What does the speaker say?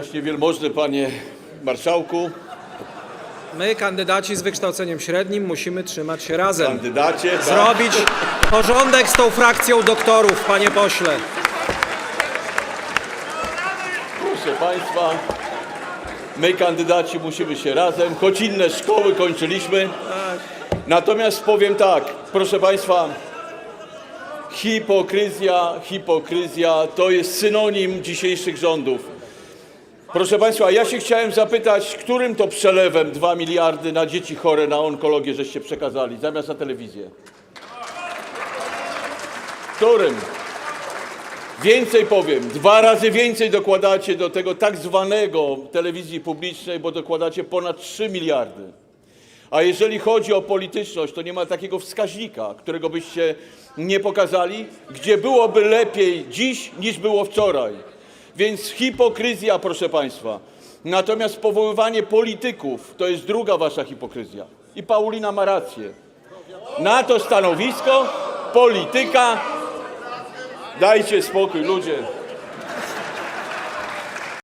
Właśnie wielmożny panie marszałku, My, kandydaci z wykształceniem średnim, musimy trzymać się razem. kandydacie. tak? Zrobić porządek z tą frakcją doktorów, panie pośle. Proszę państwa, my kandydaci musimy się razem, choć inne szkoły kończyliśmy. Natomiast powiem tak, proszę państwa, hipokryzja, hipokryzja to jest synonim dzisiejszych rządów. Proszę państwa, ja się chciałem zapytać, którym to przelewem 2 miliardy na dzieci chore na onkologię żeście przekazali zamiast na telewizję? Którym? Więcej powiem, dwa razy więcej dokładacie do tego tak zwanego telewizji publicznej, bo dokładacie ponad 3 miliardy. A jeżeli chodzi o polityczność, to nie ma takiego wskaźnika, którego byście nie pokazali, gdzie byłoby lepiej dziś niż było wczoraj. Więc hipokryzja, proszę Państwa. Natomiast powoływanie polityków to jest druga wasza hipokryzja. I Paulina ma rację. Na to stanowisko polityka Dajcie spokój, ludzie.